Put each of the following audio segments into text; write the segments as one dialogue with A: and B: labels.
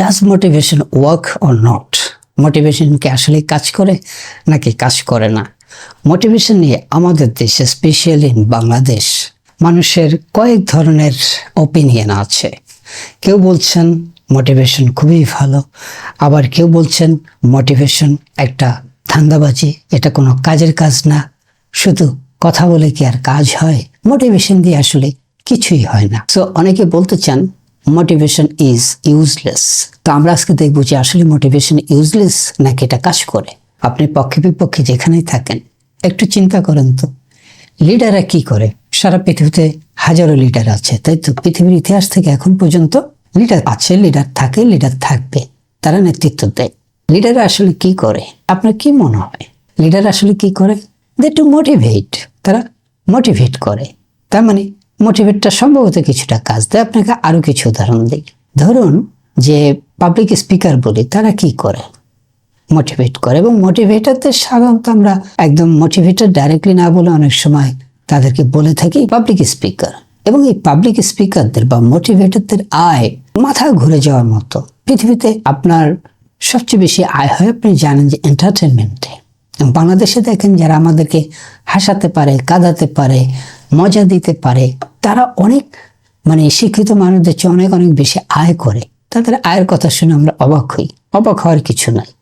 A: Does motivation work or not motivation কি আসলে কাজ করে নাকি কাজ করে না? মোটিভেশন নিয়ে আমাদের দেশে স্পেশালি ইন বাংলাদেশ মানুষের কয়েক ধরনের ওপিনিয়ন আছে। কেউ বলছেন মোটিভেশন খুবই ভালো, আবার কেউ বলছেন মোটিভেশন একটা ধান্দাবাজি, এটা কোনো কাজের কাজ না। শুধু কথা বলে কি আর কাজ হয়? মোটিভেশন দিয়ে আসলে কিছুই হয় না। সো অনেকে বলতে চান মোটিভেশন ইজ ইউজলেস তো আমরা আজকে দেখব যে আসলে মোটিভেশন ইউজলেস নাকি এটা কাজ করে। আপনি পক্ষে বিপক্ষে যেখানেই থাকেন, একটু চিন্তা করেন তো লিডাররা কি করে? সারা পৃথিবীতে হাজারো লিডার আছে, তাই তো? পৃথিবীর ইতিহাস থেকে এখন পর্যন্ত লিডার আছে লিডার থাকে লিডার থাকবে, তারা নেতৃত্ব দেয়। লিডাররা আসলে কি করে? আপনার কি মনে হয়? লিডার আসলে কি করে? দে টু মোটিভেট তারা মোটিভেট করে। তার মানে মোটিভেটটা সম্ভবত কিছুটা কাজ দেয়। আপনাকে আরও কিছু উদাহরণ দিই। ধরুন যে পাবলিক স্পিকার বলি, তারা কি করে? মোটিভেট করে এবং মোটিভেটারদের সাধারণত আমরা একদম মোটিভেটার ডাইরেক্টলি না বলে অনেক সময় তাদেরকে বলে থাকি পাবলিক স্পিকার এবং এই পাবলিক স্পিকারদের বা মোটিভেটারদের আয় মাথা ঘুরে যাওয়ার মতো। পৃথিবীতে আপনার সবচেয়ে বেশি আয় হয়, আপনি জানেন যে এন্টারটেনমেন্টে বাংলাদেশে দেখেন যারা আমাদেরকে হাসাতে পারে, কাঁদাতে পারে, মজা দিতে পারে তারা অনেক মানে শিক্ষিত মানুষদের চেয়ে অনেক অনেক বেশি আয় করে। তাদের আয়ের কথা শুনে আমরা অবাক হই। অবাক হওয়ার কিছু নাই।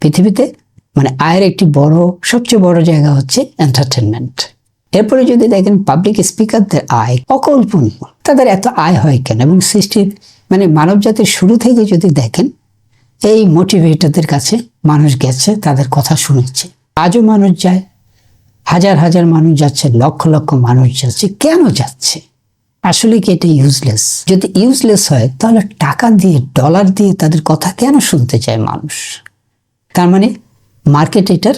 A: পৃথিবীতে মানে আয়ের একটি বড়, সবচেয়ে বড় জায়গা হচ্ছে এন্টারটেনমেন্ট এরপরে যদি দেখেন পাবলিক স্পিকারদের আয় অকল্পনীয়। তাদের এত আয় হয় কেন? এবং সৃষ্টির মানে মানব জাতির শুরু থেকে যদি দেখেন, এই মোটিভেটরদের কাছে মানুষ গেছে, তাদের কথা শুনেছে। আজও মানুষ যায় হাজার হাজার মানুষ যাচ্ছে, লক্ষ লক্ষ মানুষ যাচ্ছে। কেন যাচ্ছে? আসলে কি এটা ইউজলেস যদি ইউজলেস হয়, তাহলে টাকা দিয়ে ডলার দিয়ে তাদের কথা কেন শুনতে চায় মানুষ? তার মানে মার্কেট এটার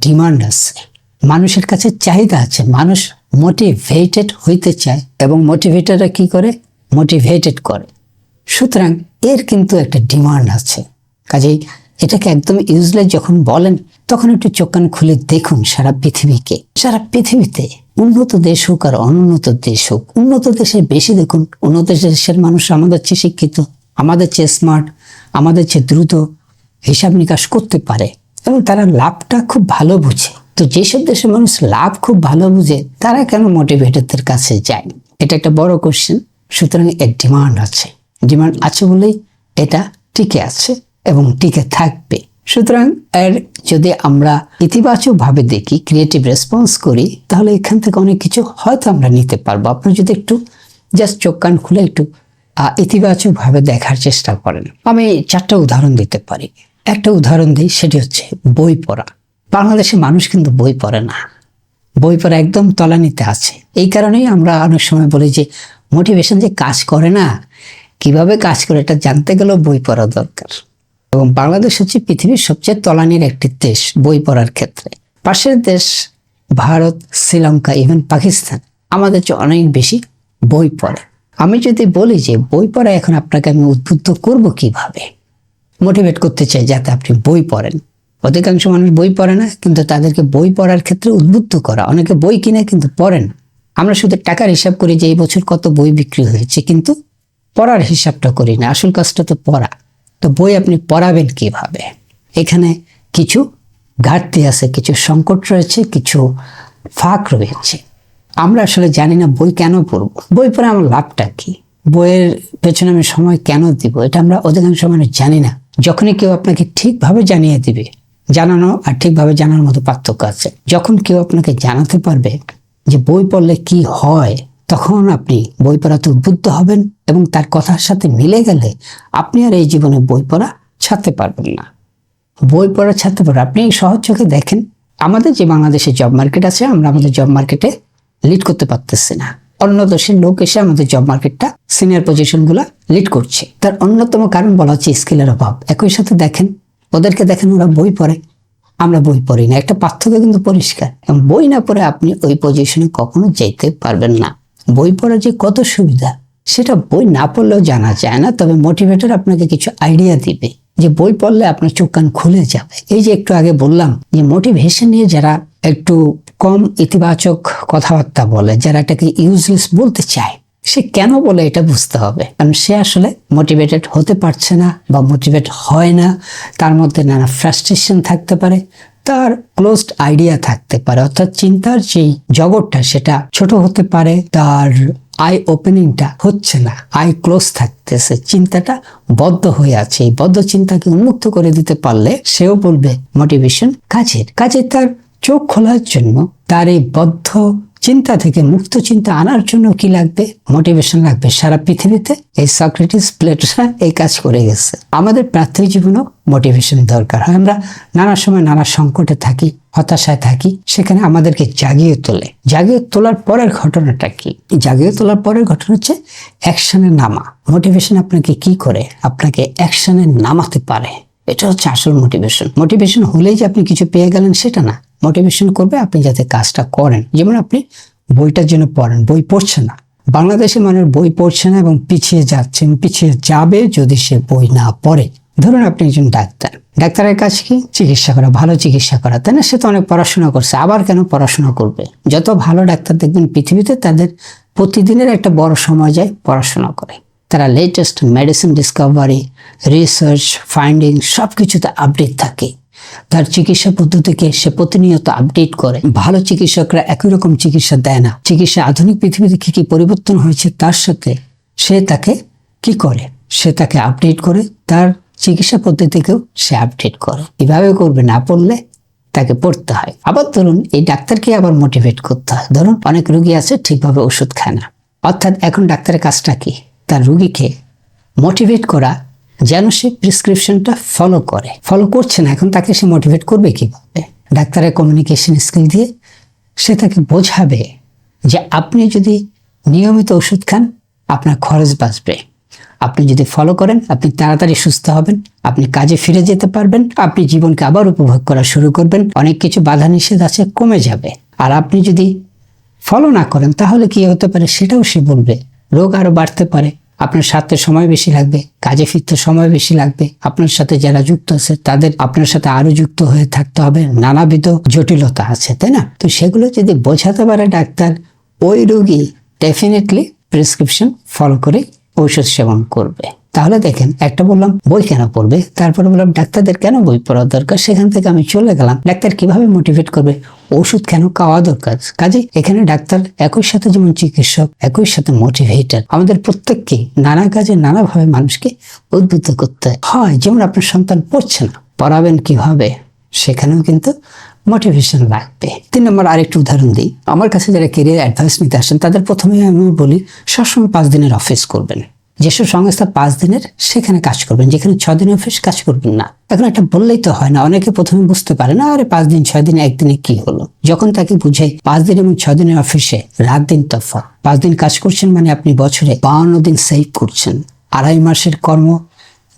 A: ডিমান্ড আছে। মানুষের কাছে চাহিদা আছে। মানুষ মোটিভেটেড হইতে চায় এবং মোটিভেটাররা কি করে? মোটিভেটেড করে। সুতরাং এর কিন্তু একটা ডিমান্ড আছে। কাজেই এটাকে একদম ইউজলেস যখন বলেন তখন একটু চোখ কান খুলে দেখুন সারা পৃথিবীকে। সারা পৃথিবীতে উন্নত দেশ হোক আর অনুন্নত দেশ হোক, উন্নত দেশে বেশি দেখুন, উন্নত দেশের মানুষ আমাদের চেয়ে শিক্ষিত, আমাদের চেয়ে স্মার্ট আমাদের চেয়ে দ্রুত হিসাব নিকাশ করতে পারে এবং তারা লাভটা খুব ভালো বুঝে। তো যেসব দেশের মানুষ লাভ খুব ভালো বুঝে, তারা কেন মোটিভেটরদের কাছে যায়? এটা একটা বড় কোশ্চেন সুতরাং এর ডিমান্ড আছে। ডিমান্ড আছে বলেই এটা টিকে আছে এবং টিকে থাকবে। সুতরাং এর যদি আমরা ইতিবাচক ভাবে দেখি ক্রিয়েটিভ রেসপন্স করি, তাহলে এখান থেকে অনেক কিছু হয়তো আমরা নিতে পারব। আপনার যদি একটু জাস্ট চোখ কান খুলে একটু ইতিবাচক ভাবে দেখার চেষ্টা করেন। আমি চারটা উদাহরণ দিতে পারি। একটা উদাহরণ দিই, সেটি হচ্ছে বই পড়া। বাংলাদেশে মানুষ কিন্তু বই পড়ে না। বই পড়া একদম তলানিতে আছে। এই কারণেই আমরা অনেক সময় বলি যে মোটিভেশন যে কাজ করে না, কীভাবে কাজ করে এটা জানতে গেলেও বই পড়া দরকার। এবং বাংলাদেশ হচ্ছে পৃথিবীর সবচেয়ে তলানির একটি দেশ বই পড়ার ক্ষেত্রে। পাশের দেশ ভারত, শ্রীলঙ্কা ইভেন পাকিস্তান আমাদের চেয়ে অনেক বেশি বই পড়ে। আমি যদি বলি যে বই পড়া এখন আপনাকে আমি উদ্বুদ্ধ করব কীভাবে? মোটিভেট করতে চাই যাতে আপনি বই পড়েন। অধিকাংশ মানুষ বই পড়ে না, কিন্তু তাদেরকে বই পড়ার ক্ষেত্রে উদ্বুদ্ধ করা। অনেকে বই কিনে কিন্তু পড়েন আমরা শুধু টাকার হিসাব করি যে এই বছর কত বই বিক্রি হয়েছে, কিন্তু পড়ার হিসাবটা করি না। আসল কাজটা তো পড়া। তো বই আপনি পড়াবেন কীভাবে? এখানে কিছু ঘাটতি আছে, কিছু সংকট রয়েছে, কিছু ফাঁক রয়েছে। আমরা আসলে জানি না বই কেন পড়ব। বই পড়ে আমার লাভটা কি? বইয়ের পেছনে আমি সময় কেন দিব? এটা আমরা অধিকাংশ মানুষ জানি না। যখনই কেউ আপনাকে ঠিকভাবে জানিয়ে দিবে, জানানো আর ঠিকভাবে জানার মতো পার্থক্য আছে। যখন কেউ আপনাকে জানাতে পারবে যে বই পড়লে কি হয়, তখন আপনি বই পড়াতে উদ্বুদ্ধ হবেন। এবং তার কথার সাথে মিলে গেলে আপনি আর এই জীবনে বই পড়া ছাড়তে পারবেন না। বই পড়া ছাড়তে পারবেন আপনি সহজ চোখে দেখেন, আমাদের যে বাংলাদেশে জব মার্কেট আছে, আমরা আমাদের জব মার্কেটে লিড করতে পারতেছি না। অন্য দেশের লোক এসে আমাদের জব মার্কেটটা সিনিয়র পজিশনগুলো লিড করছে। তার অন্যতম কারণ বলা হচ্ছে স্কিলের অভাব। একই সাথে দেখেন, ওদেরকে দেখেন ওরা বই পড়ে। আমরা বই পড়ি না। একটা পার্থক্য কিন্তু পরিষ্কার। এবং বই না পড়ে আপনি ওই পজিশনে কখনো যেতে পারবেন না। বই পড়া যে কত সুবিধা সেটা বই না পড়লেও জানা যায় না, তবে মোটিভেটর আপনাকে কিছু আইডিয়া দিবে যে বই পড়লে আপনার চোখ কান খুলে যাবে। এই যে একটু আগে বললাম যে মোটিভেশন নিয়ে যারা একটু কম ইতিবাচক কথাবার্তা বলে, যারা এটাকে ইউজলেস বলতে চায়, সে কেন বলে এটা বুঝতে হবে? কারণ সে আসলে মোটিভেটেড হতে পারছে না বা মোটিভেট হয় না, তার মধ্যে নানা ফ্রাস্ট্রেশন থাকতে পারে, তার ক্লোজড আইডিয়া থাকতে পারে। অর্থাৎ চিন্তার যেই জগৎটা, সেটা ছোট হতে পারে, তার আই ওপেনিংটা হচ্ছে না। আই ক্লোজ থাকতেছে। চিন্তাটা বদ্ধ হয়ে আছে। এই বদ্ধ চিন্তাকে উন্মুক্ত করে দিতে পারলে সেও বলবে মোটিভেশন কাজের। কাজে তার চোখ খোলার জন্য, তার এই বদ্ধ চিন্তা থেকে মুক্ত চিন্তা আনার জন্য কি লাগবে? মোটিভেশন লাগবে। সারা পৃথিবীতে এই সক্রেটিস প্লেটরা এই কাজ করে গেছে। আমাদের প্রার্থী জীবনেও মোটিভেশন দরকার হয়। আমরা নানা সময় নানা সংকটে থাকি। হতাশায় থাকি, সেখানে আমাদেরকে জাগিয়ে তোলে। জাগিয়ে তোলার পরের ঘটনাটা কি? জাগিয়ে তোলার পরের ঘটনা হচ্ছে অ্যাকশনে নামা। মোটিভেশন আপনাকে কি করে? আপনাকে অ্যাকশনে নামাতে পারে। এটা হচ্ছে আসল মোটিভেশন। মোটিভেশন হলেই যে আপনি কিছু পেয়ে গেলেন সেটা না। মোটিভেশন করবে আপনি যাতে কাজটা করেন। যেমন আপনি বইটার জন্য পড়েন, বই পড়ছে না। বাংলাদেশের মানুষ বই পড়ছে না এবং পিছিয়ে যাচ্ছেন, পিছিয়ে যাবে যদি সে বই না পড়ে। ধরুন আপনি একজন ডাক্তার। ডাক্তারের কাজ কি? চিকিৎসা করা, ভালো চিকিৎসা করা। তাই না? সে তো অনেক পড়াশোনা করছে, আবার কেন পড়াশোনা করবে? যত ভালো ডাক্তার দেখবেন পৃথিবীতে, তাদের প্রতিদিনের একটা বড় সময় যায় পড়াশোনা করে। তারা latest medicine discovery research finding সব কিছুতে আপডেট থাকে। তার চিকিৎসা পদ্ধতিকে সে প্রতিনিয়ত আপডেট করে। ভালো চিকিৎসকরা একই রকম চিকিৎসা দেয় না। চিকিৎসা আধুনিক পৃথিবীতে কি কি পরিবর্তন হয়েছে তার সাথে সে তাকে কি করে? সে তাকে আপডেট করে, তার চিকিৎসা পদ্ধতিকেও সে আপডেট করে। এভাবে করবে না পড়লে তাকে পড়তে হয়। আবার ধরুন, এই ডাক্তারকে আবার মোটিভেট করতে হয়। ধরুন, অনেক রুগী আছে, ঠিকভাবে ওষুধ খায় না। অর্থাৎ এখন ডাক্তারের কাজটা কি? তার রুগীকে মোটিভেট করা, যেন সে প্রেসক্রিপশনটা ফলো করে। ফলো করছে না, এখন তাকে সে মোটিভেট করবে কীভাবে? ডাক্তারের কমিউনিকেশন স্কিল দিয়ে সে তাকে বোঝাবে যে আপনি যদি নিয়মিত ওষুধ খান, আপনার খরচ বাঁচবে। আপনি যদি ফলো করেন, আপনি তাড়াতাড়ি সুস্থ হবেন, আপনি কাজে ফিরে যেতে পারবেন, আপনি জীবনকে আবার উপভোগ করা শুরু করবেন, অনেক কিছু বাধা নিষেধ আছে, কমে যাবে। আর আপনি যদি ফলো না করেন, তাহলে কি হতে পারে সেটাও সে বলবে। রোগ আরও বাড়তে পারে, আপনার সাথে সময় বেশি লাগবে, কাজে ফিরতে সময় বেশি লাগবে, আপনার সাথে যারা যুক্ত আছে, তাদের আপনার সাথে আরও যুক্ত হয়ে থাকতে হবে, নানাবিধ জটিলতা আছে, তাই না? তো সেগুলো যদি বোঝাতে পারে ডাক্তার, ওই রোগী ডেফিনেটলি প্রেসক্রিপশন ফলো করে ঔষধ সেবন করবে। তাহলে দেখেন, একটা বললাম, বই কেন পড়বে? তারপরে বললাম, ডাক্তারদের কেন বই পড়া দরকার? সেখান থেকে আমি চলে গেলাম। ডাক্তার কীভাবে মোটিভেট করবে? ওষুধ কেন খাওয়া দরকার? কাজে এখানে ডাক্তার একই সাথে যেমন চিকিৎসক, একই সাথে মোটিভেটার আমাদের প্রত্যেককে নানা কাজে নানাভাবে মানুষকে উদ্বুদ্ধ করতে হয়, যেমন আপনার সন্তান পড়ছে না, পড়াবেন কীভাবে? সেখানেও কিন্তু মোটিভেশন লাগবে তিন নম্বর, আরেকটু উদাহরণ দিই। আমার কাছে যারা কেরিয়ার অ্যাডভাইস নিতে আসেন, তাদের প্রথমে আমি বলি, সবসময় পাঁচ দিনের অফিস করবেন। যেসব সংস্থা পাঁচ দিনের, সেখানে কাজ করবেন। যেখানে ছ দিনের অফিস কাজ করবেন না। এখন একটা বললেই তো হয় না। অনেকে প্রথমে বুঝতে পারে না, আরে পাঁচ দিন, ছয় দিনে, একদিনে কি হলো? যখন তাকে বুঝাই, পাঁচ দিন এবং ছ দিনের অফিসে রাত দিন তফাৎ। পাঁচ দিন কাজ করছেন মানে আপনি বছরে বাউন্ন দিন সেভ করছেন। আড়াই মাসের কর্ম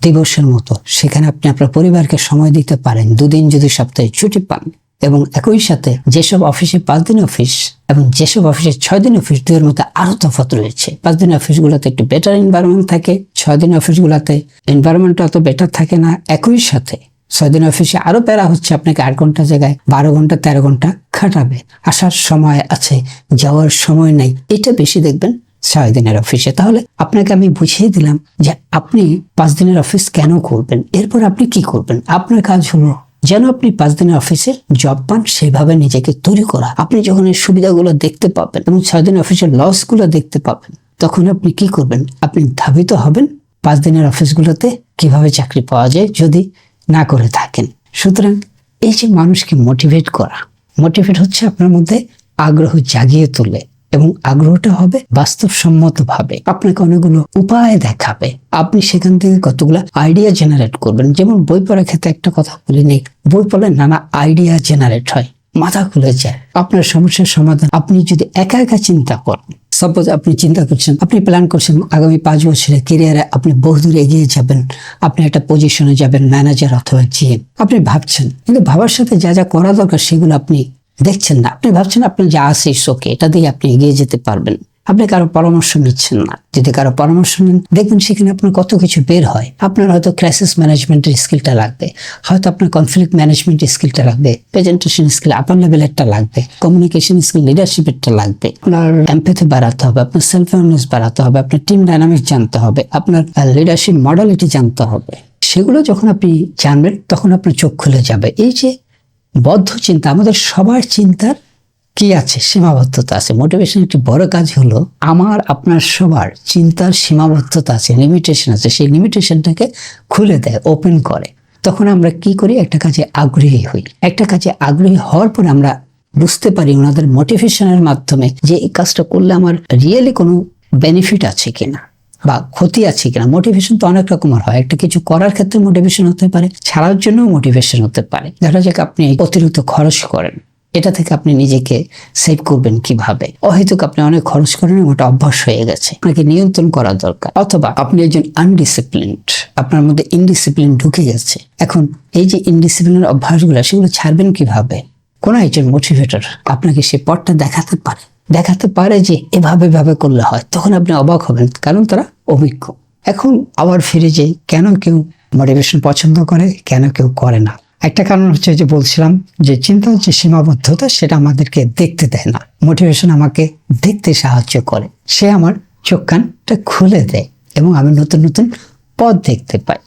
A: দিবসের মতো। সেখানে আপনি আপনার পরিবারকে সময় দিতে পারেন। দুদিন যদি সপ্তাহে ছুটি পান। এবং একই সাথে যেসব অফিসে পাঁচ দিন অফিস এবং যেসব অফিসে ছয় দিন অফিস দুয়ের মধ্যে আরও তফাৎ রয়েছে। পাঁচ দিন অফিসগুলোতে একটু বেটার এনভায়রনমেন্ট থাকে ছয় দিন অফিসগুলোতে এনভায়রনমেন্ট অত বেটার থাকে না। একই সাথে ছয় দিন অফিসে আরও প্যারা হচ্ছে, আপনাকে আট ঘণ্টা জায়গায় বারো ঘণ্টা, তেরো ঘণ্টা খাটাবে। আসার সময় আছে, যাওয়ার সময় নাই। এটা বেশি দেখবেন ছয় দিনের অফিসে। তাহলে আপনাকে আমি বুঝিয়ে দিলাম যে আপনি পাঁচ দিনের অফিস কেন করবেন? এরপর আপনি কি করবেন? আপনার কাজ হলো যেন আপনি পাঁচ দিনের অফিসে জব পান, সেভাবে নিজেকে তৈরি করা। আপনি যখন এই সুবিধাগুলো দেখতে পাবেন এবং ছয় দিনের অফিসের লসগুলো দেখতে পাবেন, তখন আপনি কি করবেন? আপনি ধাবিত হবেন পাঁচ দিনের অফিসগুলোতে কীভাবে চাকরি পাওয়া যায় যদি না করে থাকেন। সুতরাং এই যে মানুষকে মোটিভেট করা মোটিভেট হচ্ছে আপনার মধ্যে আগ্রহ জাগিয়ে তোলে। এবং আগ্রহটা হবে বাস্তবসম্মত ভাবে আপনাকে অনেকগুলো উপায় দেখাবে। আপনি সেখান থেকে কতগুলো আইডিয়া জেনারেট করবেন। যেমন বই পড়ার ক্ষেত্রে একটা কথা বলি নেই। বই পড়লে নানা আইডিয়া জেনারেট হয়। মাথা খুলে যায়। আপনার সমস্যার সমাধান আপনি যদি একা একা চিন্তা করেন সাপোজ আপনি চিন্তা করছেন, আপনি প্ল্যান করছেন আগামী পাঁচ বছরে কেরিয়ারে আপনি বহুদূর এগিয়ে যাবেন, আপনি একটা পজিশনে যাবেন ম্যানেজার অথবা জিএম আপনি ভাবছেন, কিন্তু ভাবার সাথে যা যা করা দরকার সেগুলো আপনি দেখছেন না। আপনি ভাবছেন আপনার যা আছে শোকে এটা দিয়ে আপনি এগিয়ে যেতে পারবেন। আপনি কারও পরামর্শ নিচ্ছেন না। যদি কারও পরামর্শ নেন, দেখবেন সেখানে আপনার কত কিছু বের হয়। আপনার হয়তো ক্রাইসিস ম্যানেজমেন্টের স্কিলটা লাগবে। হয়তো আপনার কনফ্লিক্ট ম্যানেজমেন্ট স্কিলটা লাগবে। প্রেজেন্টেশন স্কিল আপার লেভেলেরটা লাগবে। কমিউনিকেশন স্কিল লিডারশিপেরটা লাগবে। আপনার এমপেথি বাড়াতে হবে, আপনার সেলফ অ্যাওয়ারনেস বাড়াতে হবে, আপনার টিম ডাইনামিক্স জানতে হবে, আপনার লিডারশিপ মডেলিটি জানতে হবে। সেগুলো যখন আপনি জানবেন, তখন আপনার চোখ খুলে যাবে। এই যে বদ্ধ চিন্তা। আমাদের সবার চিন্তার কি আছে? সীমাবদ্ধতা আছে। মোটিভেশন একটি বড় কাজ হলো আমার, আপনার, সবার চিন্তার সীমাবদ্ধতা আছে লিমিটেশন আছে। সেই লিমিটেশনটাকে খুলে দেয় ওপেন করে। তখন আমরা কি করি? একটা কাজে আগ্রহী হই। একটা কাজে আগ্রহী হওয়ার পর আমরা বুঝতে পারি ওনাদের মোটিভেশনের মাধ্যমে যে এই কাজটা করলে আমার রিয়েলি কোনো বেনিফিট আছে কিনা। বা ক্ষতি আছে কিনা মোটিভেশন তো অনেক রকমের হয়। একটা কিছু করার ক্ষেত্রে মোটিভেশন হতে পারে, ছাড়ার জন্য মোটিভেশন হতে পারে। দেখা যাক আপনি অতিরিক্ত খরচ করেন, এটা থেকে আপনি নিজেকে সেভ করবেন কীভাবে? অহেতুক আপনি অনেক খরচ করেন ওটা অভ্যাস হয়ে গেছে। আপনাকে নিয়ন্ত্রণ করা দরকার। অথবা আপনি একজন আনডিসিপ্লিনড আপনার মধ্যে ইনডিসিপ্লিন ঢুকে গেছে। এখন এই যে ইনডিসিপ্লিনের অভ্যাসগুলো, সেগুলো ছাড়বেন কীভাবে? কোন একজন মোটিভেটর আপনাকে সে পথটা দেখাতে পারে। দেখাতে পারে যে এভাবে ভাবে করলে হয়। তখন আপনি অবাক হবেন, কারণ তারা অভিজ্ঞ। এখন আবার ফিরে যাই, কেন কেউ মোটিভেশন পছন্দ করে, কেন কেউ করে না? একটা কারণ হচ্ছে যে বলছিলাম যে চিন্তার যে সীমাবদ্ধতা, সেটা আমাদেরকে দেখতে দেয় না। মোটিভেশন আমাকে দেখতে সাহায্য করে। সে আমার চোখ কানটা খুলে দেয় এবং আমি নতুন নতুন পথ দেখতে পাই।